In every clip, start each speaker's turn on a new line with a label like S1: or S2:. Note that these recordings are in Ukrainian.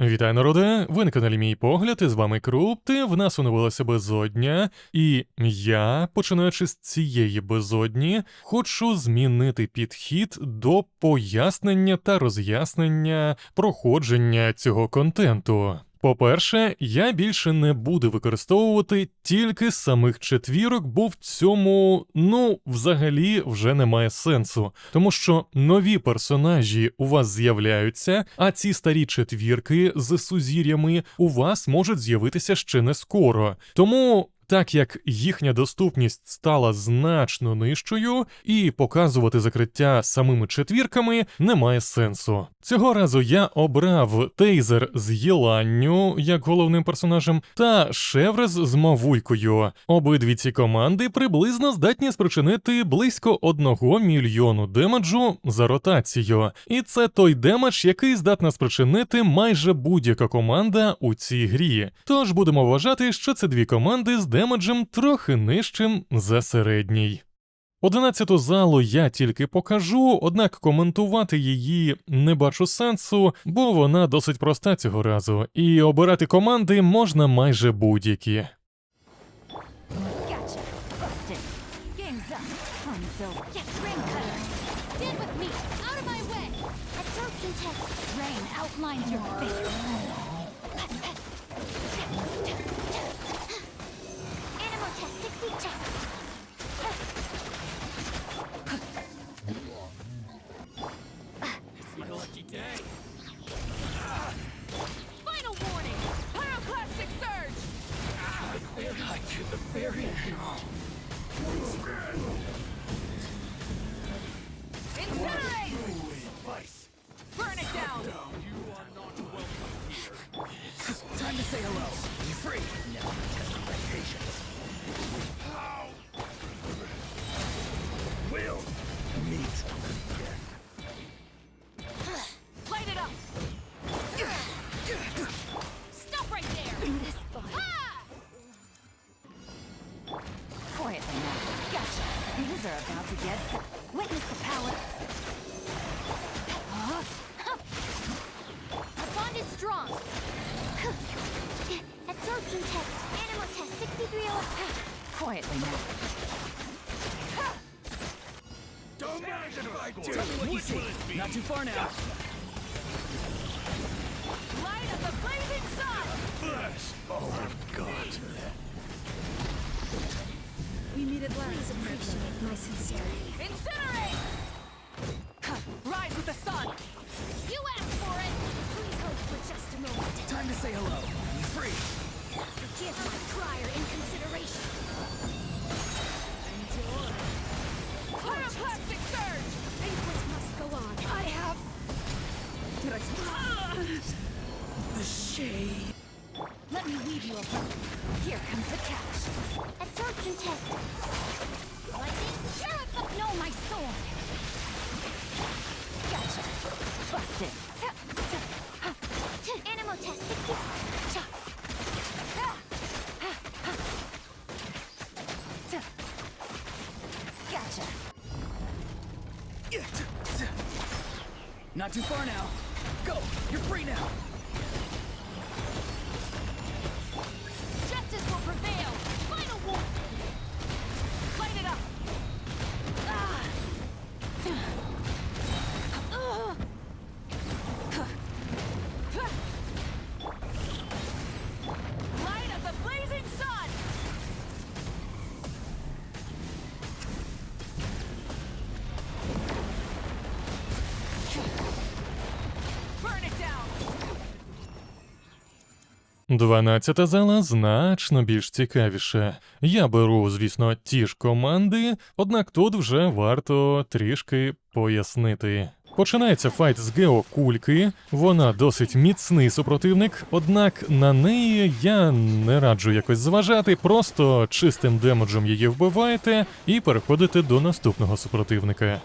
S1: Вітаю, народе! Ви на каналі Мій Погляд, і з вами Крупти. В нас оновилася безодня, і я, починаючи з цієї безодні, хочу змінити підхід до пояснення та роз'яснення проходження цього контенту. По-перше, я більше не буду використовувати тільки самих четвірок, бо в цьому, ну, взагалі, вже немає сенсу. Тому що нові персонажі у вас з'являються, а ці старі четвірки з сузір'ями у вас можуть з'явитися ще не скоро. Тому. Так як їхня доступність стала значно нижчою, і показувати закриття самими четвірками немає сенсу. Цього разу я обрав Тейзер з Єланню як головним персонажем та Шеврес з Мавуйкою. Обидві ці команди приблизно здатні спричинити близько одного мільйону демеджу за ротацію. І це той демедж, який здатна спричинити майже будь-яка команда у цій грі. Тож будемо вважати, що це дві команди з демеджем трохи нижчим за середній. Одинадцяту залу я тільки покажу, однак коментувати її не бачу сенсу, бо вона досить проста цього разу, і обирати команди можна майже будь-які.
S2: Say hello. Be free. Now
S3: I'm testing No expectations. How Quietly now.
S2: Don't magnify Tell me what you see. Not too far now.
S3: Light of the blazing sun!
S2: Oh, God.
S3: We meet at last. Please appreciate my sincerity. Incinerate! Rise with the sun! You asked for it! Please hold for just a moment.
S2: Time to say hello. Free?
S3: Give my prior
S2: Not too far now. Go. You're free now.
S1: Дванадцята зала значно більш цікавіше. Я беру, звісно, ті ж команди, однак тут вже варто трішки пояснити. Починається файт з Геокульки. Вона досить міцний супротивник, однак на неї я не раджу якось зважати, просто чистим демеджем її вбиваєте і переходите до наступного супротивника.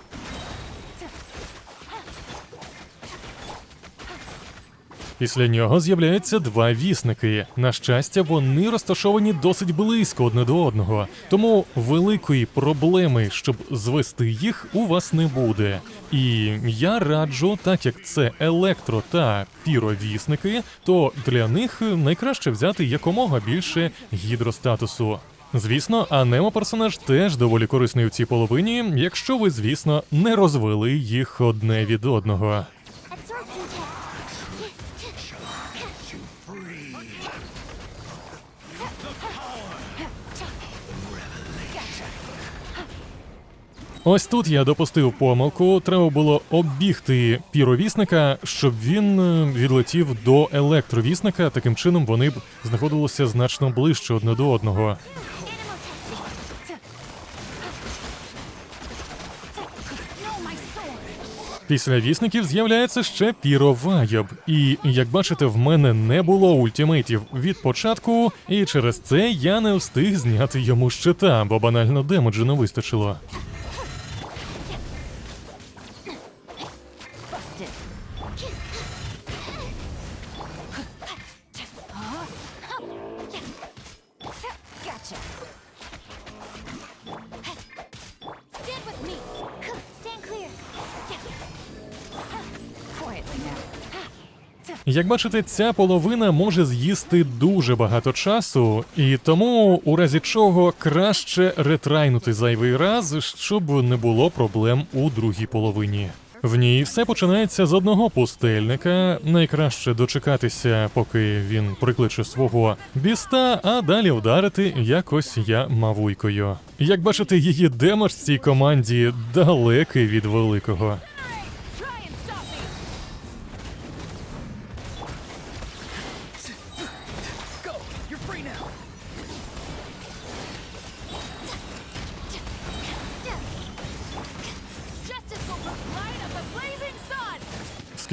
S1: Після нього з'являються два вісники. На щастя, вони розташовані досить близько одне до одного, тому великої проблеми, щоб звести їх, у вас не буде. І я раджу, так як це електро та піровісники, то для них найкраще взяти якомога більше гідростатусу. Звісно, анемо персонаж теж доволі корисний у цій половині, якщо ви, звісно, не розвели їх одне від одного. Ось тут я допустив помилку. Треба було оббігти піровісника, щоб він е, відлетів до електровісника. Таким чином вони б знаходилися значно ближче одне до одного. Після вісників з'являється ще піровайоб. І як бачите, в мене не було ультимейтів від початку, і через це я не встиг зняти йому щита, бо банально демеджу не вистачило. Як бачите, ця половина може з'їсти дуже багато часу, і тому, у разі чого, краще ретрайнути зайвий раз, щоб не було проблем у другій половині. В ній все починається з одного пустельника. Найкраще дочекатися, поки він прикличе свого біста, а далі вдарити якось я мавуйкою. Як бачите, її демедж цій команді далекий від великого.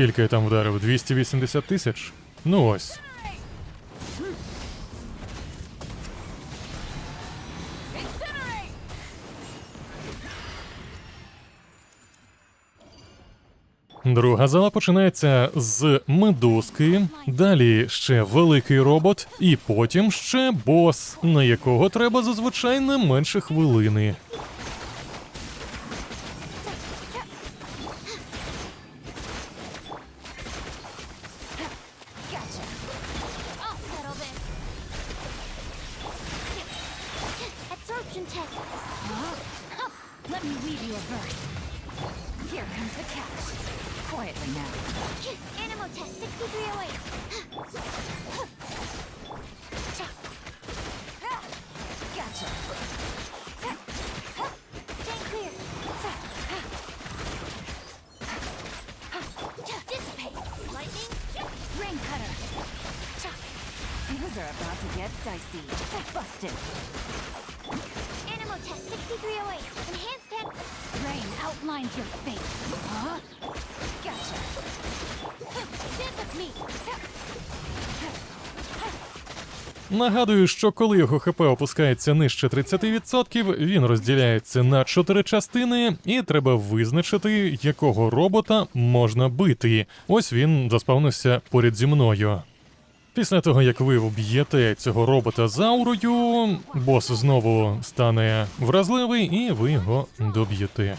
S1: Скільки я там вдарив? 280 тисяч? Ну ось. Друга зала починається з медузки, далі ще великий робот, і потім ще бос, на якого треба зазвичай не менше хвилини.
S3: Let me weave you a verse. Here comes the catch. Quietly now. Animal test 6308. Gotcha. Stand clear. Dissipate. Lightning. Rain cutter. Things are about to get dicey. Busted. Animal test 6308. Enhanced hand. Your fate. Huh? Gotcha. Stand with me.
S1: Нагадую, що коли його ХП опускається нижче 30%, він розділяється на чотири частини, і треба визначити, якого робота можна бити. Ось він заспавнився поряд зі мною. Після того, як ви вб'єте цього робота заурою, бос знову стане вразливий, і ви його доб'єте.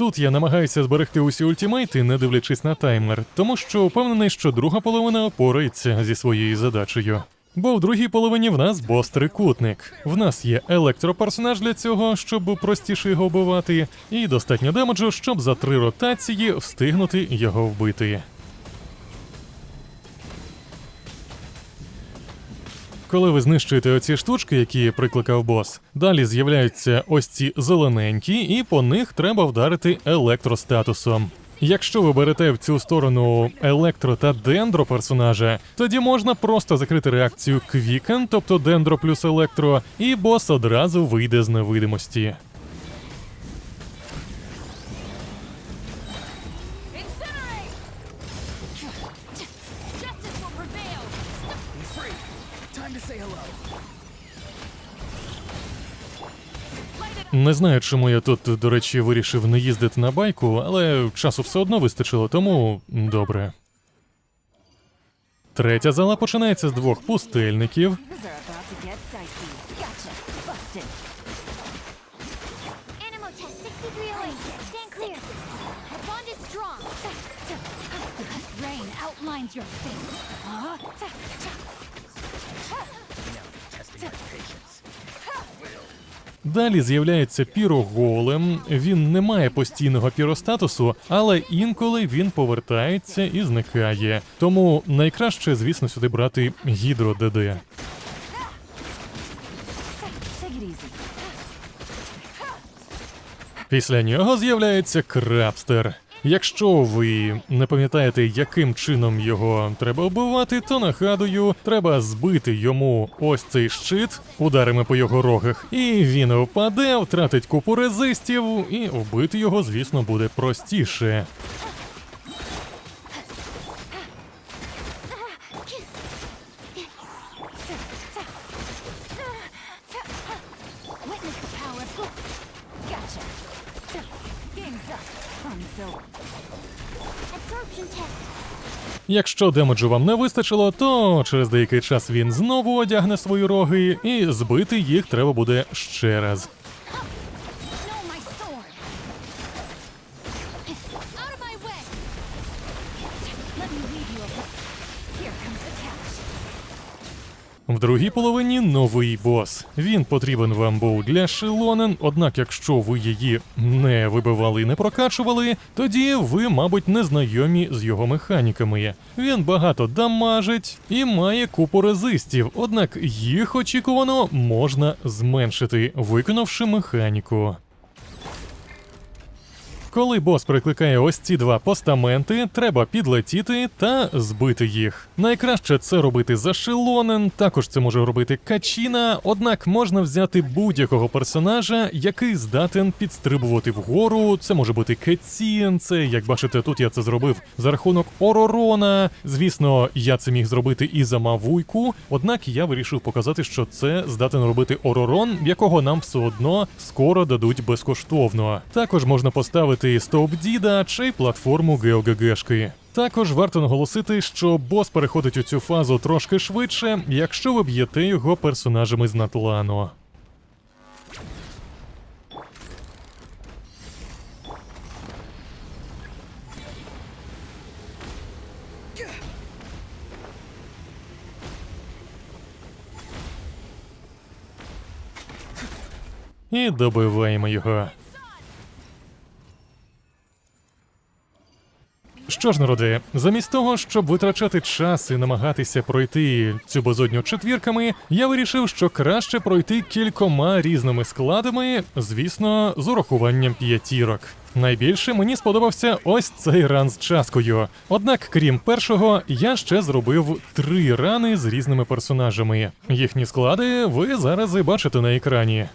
S1: Тут я намагаюся зберегти усі ультимейти, не дивлячись на таймер, тому що впевнений, що друга половина опорається зі своєю задачею. Бо в другій половині в нас бос трикутник. В нас є електроперсонаж для цього, щоб простіше його вбивати, і достатньо демеджу, щоб за три ротації встигнути його вбити. Коли ви знищуєте оці штучки, які прикликав бос, далі з'являються ось ці зелененькі, і по них треба вдарити електростатусом. Якщо ви берете в цю сторону електро та дендро персонажа, тоді можна просто закрити реакцію Квікен, тобто дендро плюс електро, і бос одразу вийде з невидимості. Не знаю, чому я тут, до речі, вирішив не їздити на байку, але часу все одно вистачило, тому добре. Третя зала починається з двох пустельників. Далі з'являється піроголем. Він не має постійного піростатусу, але інколи він повертається і зникає. Тому найкраще, звісно, сюди брати гідро ДД. Після нього з'являється крабстер. Якщо ви не пам'ятаєте, яким чином його треба вбивати, то нагадую, треба збити йому ось цей щит ударами по його рогах, і він впаде, втратить купу резистів, і вбити його, звісно, буде простіше. Якщо демеджу вам не вистачило, то через деякий час він знову одягне свої роги, і збити їх треба буде ще раз. В другій половині новий бос. Він потрібен вам був для Шилонен, однак, якщо ви її не вибивали і не прокачували, тоді ви, мабуть, не знайомі з його механіками. Він багато дамажить і має купу резистів, однак їх очікувано можна зменшити, виконавши механіку. Коли бос прикликає ось ці два постаменти, треба підлетіти та збити їх. Найкраще це робити за Шилонен, також це може робити Качіна, однак можна взяти будь-якого персонажа, який здатен підстрибувати вгору. Це може бути Кетсін, це, як бачите, тут я це зробив за рахунок Оророна. Звісно, я це міг зробити і за Мавуйку, однак я вирішив показати, що це здатен робити Оророн, якого нам все одно скоро дадуть безкоштовно. Також можна поставити Стовп Діда чи платформу GeoGGшки. Також варто наголосити, що бос переходить у цю фазу трошки швидше, якщо ви б'єте його персонажами з Натлану. І добиваємо його. Що ж, народи, замість того, щоб витрачати час і намагатися пройти цю безодню четвірками, я вирішив, що краще пройти кількома різними складами, звісно, з урахуванням п'ятірок. Найбільше мені сподобався ось цей ран з часткою. Однак, крім першого, я ще зробив три рани з різними персонажами. Їхні склади ви зараз і бачите на екрані.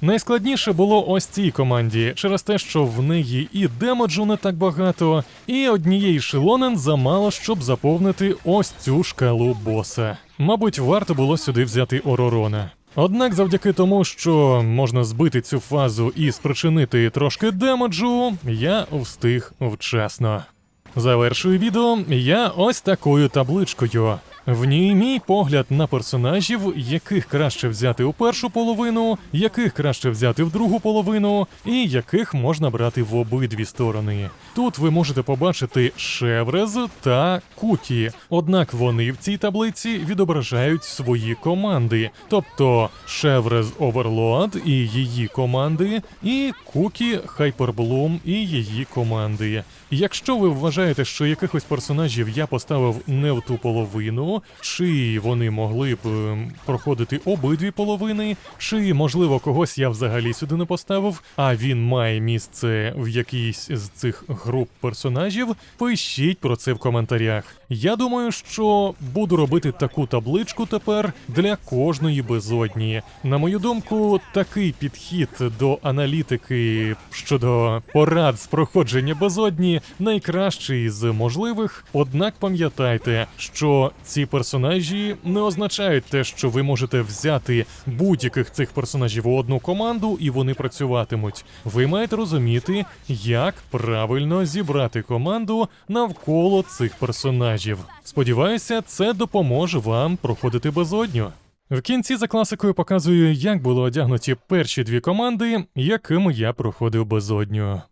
S1: Найскладніше було ось цій команді через те, що в неї і демеджу не так багато, і однієї шилонен замало, щоб заповнити ось цю шкалу боса. Мабуть, варто було сюди взяти Оророна. Однак, завдяки тому, що можна збити цю фазу і спричинити трошки демеджу, я встиг вчасно. Завершую відео я ось такою табличкою. В ній мій погляд на персонажів, яких краще взяти у першу половину, яких краще взяти в другу половину, і яких можна брати в обидві сторони. Тут ви можете побачити Шеврез та Кукі, однак вони в цій таблиці відображають свої команди, тобто Шеврез Оверлорд і її команди, і Кукі Хайперблум і її команди. Якщо ви вважаєте, що якихось персонажів я поставив не в ту половину, чи вони могли б ем, проходити обидві половини, чи можливо когось я взагалі сюди не поставив, а він має місце в якійсь з цих груп персонажів, пишіть про це в коментарях. Я думаю, що буду робити таку табличку тепер для кожної безодні. На мою думку, такий підхід до аналітики щодо порад з проходження безодні найкращий з можливих. Однак пам'ятайте, що ці персонажі не означають те, що ви можете взяти будь-яких цих персонажів у одну команду і вони працюватимуть. Ви маєте розуміти, як правильно зібрати команду навколо цих персонажів. Сподіваюся, це допоможе вам проходити безодню. В кінці за класикою показую, як були одягнуті перші дві команди, якими я проходив безодню.